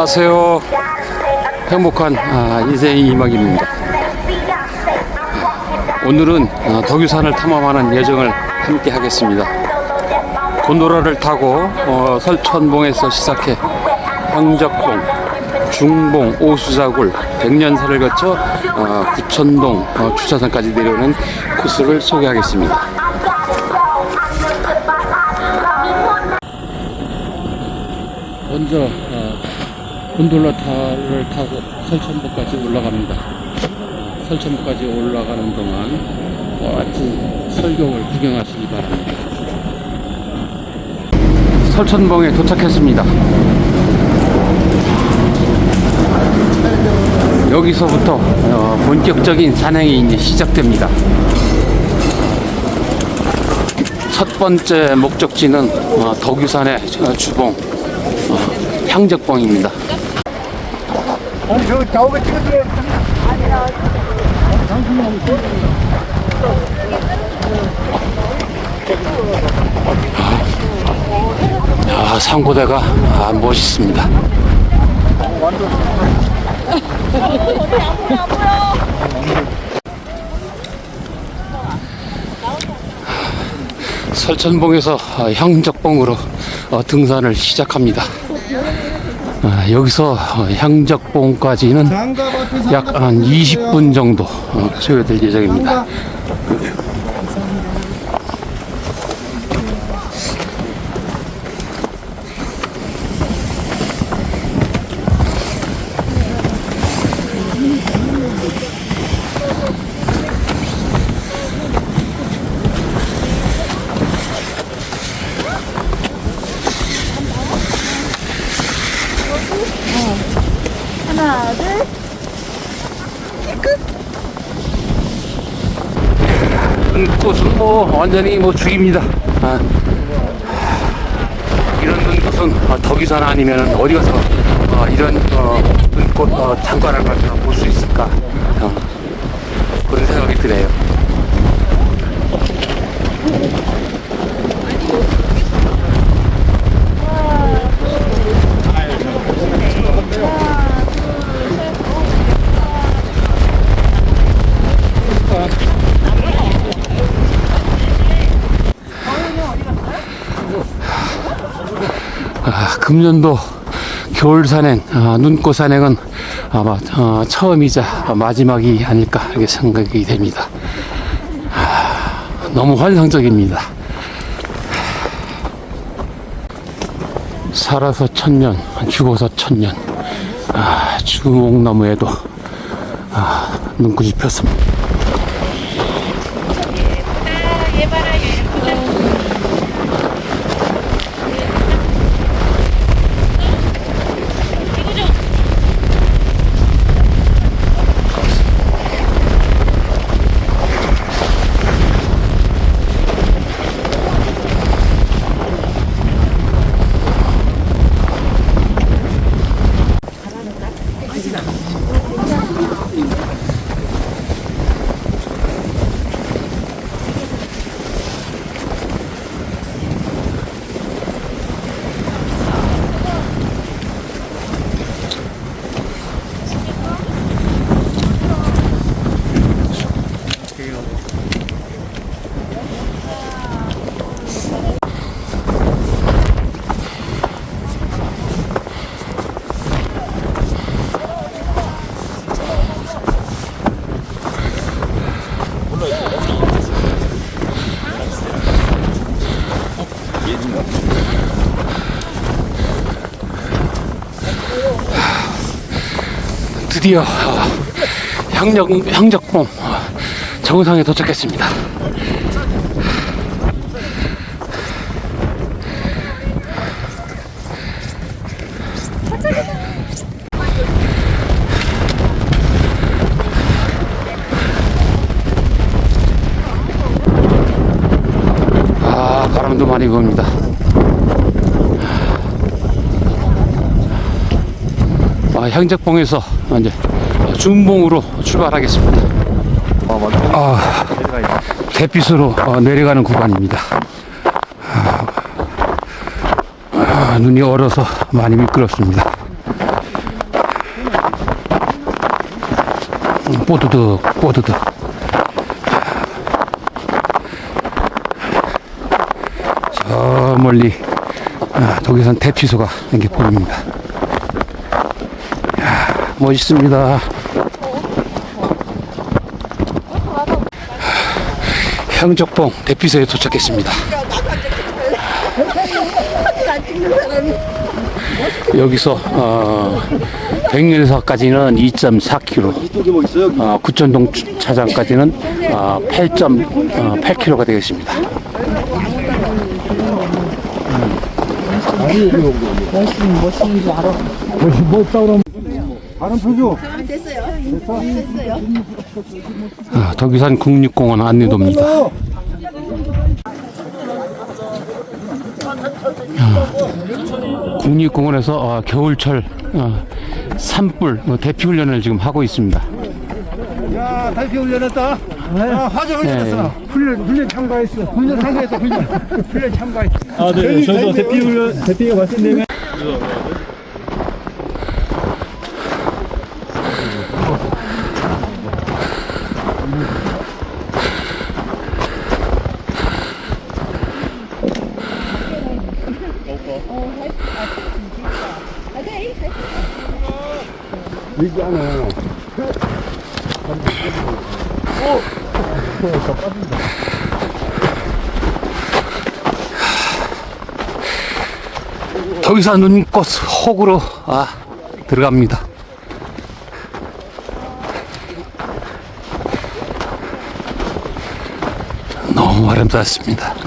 안녕하세요. 행복한 아, 인생의 이막입니다. 오늘은 아, 덕유산을 탐험하는 여정을 함께 하겠습니다. 곤도라를 타고 어, 설천봉에서 시작해 황적봉, 중봉, 오수자굴, 백년사를 거쳐 어, 구천동 어, 주차장까지 내려오는 코스를 소개하겠습니다. 먼저 어, 곤돌라타를 타고 설천봉까지 올라갑니다. 어, 설천봉까지 올라가는 동안 멋진 설경을 구경하시기 바랍니다. 설천봉에 도착했습니다. 여기서부터 어, 본격적인 산행이 이제 시작됩니다. 첫 번째 목적지는 어, 덕유산의 어, 주봉 어, 향적봉입니다. 저 좌우가 찍어줘요. 아, 상고대가 아, 멋있습니다. 설천봉에서 아, 향적봉으로 어, 등산을 시작합니다. 아, 여기서 어, 향적봉까지는 약 한 20분 정도 어, 소요될 예정입니다. 뭐 완전히 뭐 죽입니다. 아, 이런 눈꽃은 어, 덕이산 아니면 어디 가서 어, 이런 어, 눈꽃 어, 장관을 가서 볼수 있을까 금년도 겨울 산행, 아, 눈꽃 산행은 아마 어, 처음이자 마지막이 아닐까 이렇게 생각이 됩니다. 아, 너무 환상적입니다. 살아서 천년, 죽어서 천년. 아, 주목나무에도 아, 눈꽃이 폈습니다. 드디어 어, 향적, 향적봉 어, 정상에 도착했습니다. 바람도 많이 봅니다. 아, 향작봉에서 아, 이제 중봉으로 출발하겠습니다. 아, 햇빛으로 아, 어, 내려가는 구간입니다. 아, 눈이 얼어서 많이 미끄럽습니다. 음, 뽀드득, 뽀드득. 멀리 아, 독일산 대피소가 이렇게 보입니다 이야, 멋있습니다 향적봉 대피소에 도착했습니다 여기서 어, 백일사까지는 2.4km 이쪽에 뭐 있어요? 어, 구천동 주- 차장까지는 어, 8.8km가 되겠습니다. 바람 펴줘. 아, 덕유산 국립공원 안내도입니다. 아, 국립공원에서 어, 겨울철 어, 산불 어, 대피 훈련을 지금 하고 있습니다. 야, 달피 훈련했다. 아, 화재 훈련했어. 훈련, 훈련 참가했어. 훈련 참가했어, 훈련. 훈련 참가했어. 아, 네. 저희도 대피 훈련, 대피가 말씀드리면 덕유산 눈꽃 혹으로 아, 들어갑니다. 너무 아름답습니다.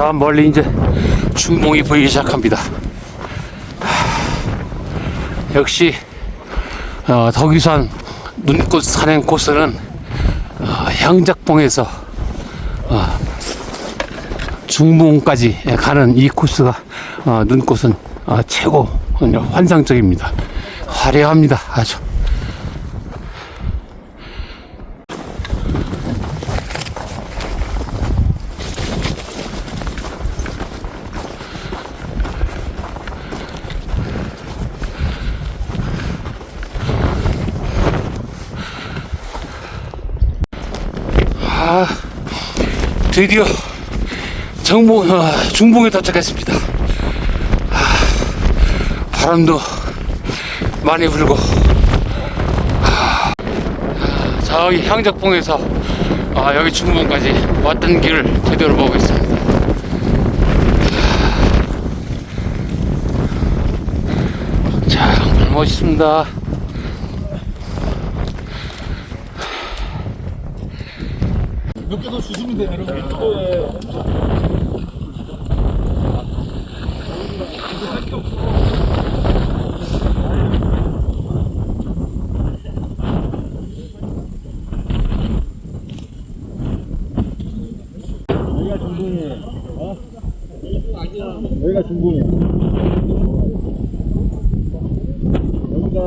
저 멀리 이제 중봉이 보이기 시작합니다. 하, 역시 어, 덕유산 눈꽃 산행 코스는 어, 향작봉에서 어, 중봉까지 가는 이 코스가 어, 눈꽃은 어, 최고 환상적입니다. 화려합니다. 아주. 드디어 정봉, 아, 중봉에 도착했습니다. 아, 바람도 많이 불고, 아, 아, 저기 향적봉에서 아, 여기 중봉까지 왔던 길을 제대로 보고 있습니다. 자, 정말 멋있습니다. 여기가 중봉이야. 여기가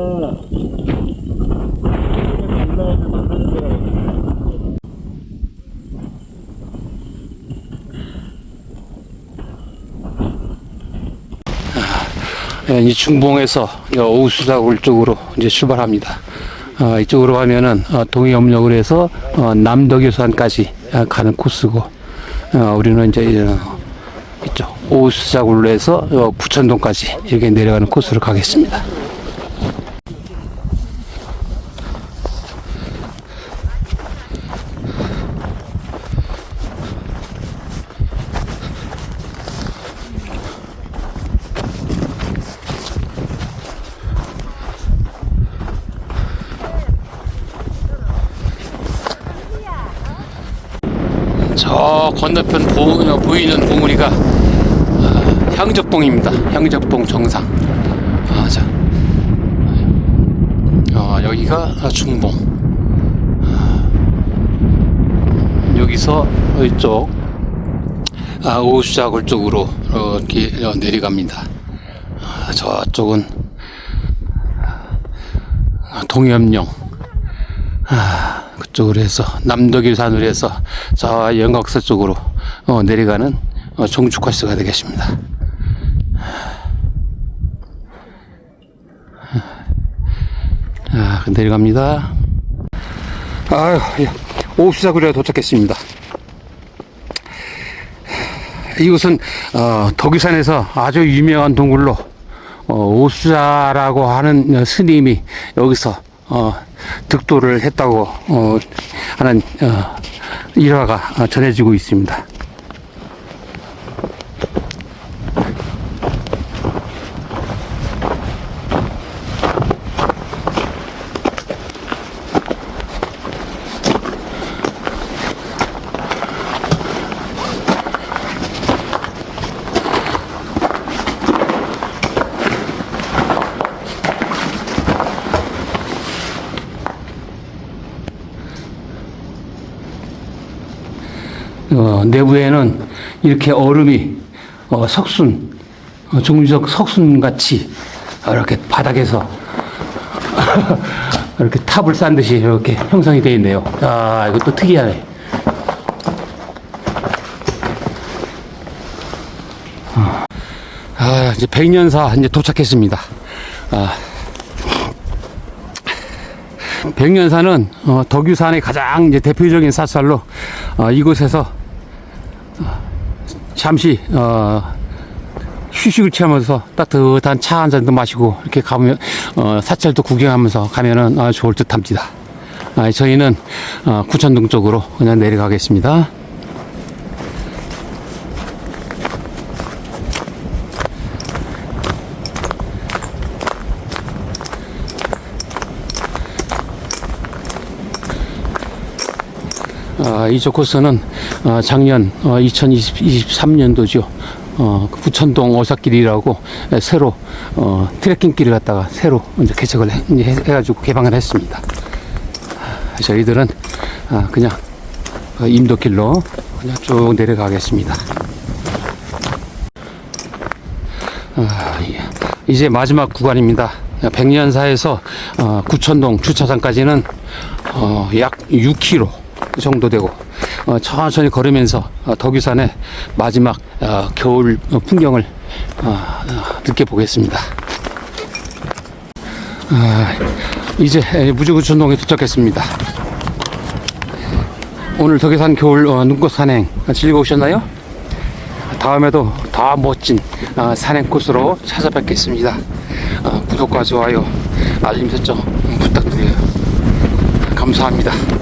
올라오면 만나는 데가 예, 이 중봉에서 이 오수사굴 쪽으로 이제 출발합니다. 어, 이쪽으로 가면은 어, 동해협력을 해서 어, 남덕유산까지 어, 가는 코스고 어, 우리는 이제 어, 이쪽 오수사굴로 해서 어, 부천동까지 이렇게 내려가는 코스로 가겠습니다. 저 건너편 보, 보이는 봉우리가 어, 향적봉입니다. 향적봉 정상. 아, 자. 어, 여기가 중봉. 아, 여기서 이쪽 아, 오수자골 쪽으로 어, 이렇게 어, 내려갑니다. 아, 저쪽은 아, 동해협령. 아, 그 쪽으로 해서 남덕일산으로 해서 저 영각사 쪽으로 어, 내려가는 어, 종축 코스가 되겠습니다. 아, 내려갑니다. 아유, 예. 오수사구리에 도착했습니다. 이곳은 어, 덕유산에서 아주 유명한 동굴로 어, 오수자라고 하는 어, 스님이 여기서 어, 득도를 했다고 어, 하는 어, 일화가 어, 전해지고 있습니다. 어, 내부에는 이렇게 얼음이 어, 석순, 어, 종류적 석순 같이 이렇게 바닥에서 이렇게 탑을 쌓은 듯이 이렇게 형성이 되어 있네요. 아, 이것도 특이하네. 어. 아, 이제 백년사 이제 도착했습니다. 아. 백년사는 어, 덕유산의 가장 이제 대표적인 사찰로 어, 이곳에서 어, 잠시 어, 휴식을 취하면서 따뜻한 차 한 잔도 마시고 이렇게 가면 어, 사찰도 구경하면서 가면은 아, 좋을 듯합니다. 아, 저희는 어, 구천동 쪽으로 그냥 내려가겠습니다. 이쪽 코스는 어, 작년 2023년도죠. 어, 그 부천동 오삭길이라고 새로 어, 트레킹길을 갖다가 새로 이제 개척을 해, 해- 해가지고 개방을 했습니다. 아, 저희들은 아, 그냥 어, 임도길로 그냥 쭉 내려가겠습니다. 아, 예. 이제 마지막 구간입니다. 백년사에서 어, 구천동 주차장까지는 어, 약 6km 정도 되고 어, 천천히 걸으면서 어, 덕유산의 마지막 어, 겨울 어, 풍경을 어, 어, 느껴보겠습니다. 아, 이제 무주구천동에 도착했습니다. 오늘 덕유산 겨울 어, 눈꽃 산행 즐거우셨나요? 다음에도 더 멋진 어, 산행 코스로 찾아뵙겠습니다. 어, 구독과 좋아요, 알림 설정 부탁드려요. 감사합니다.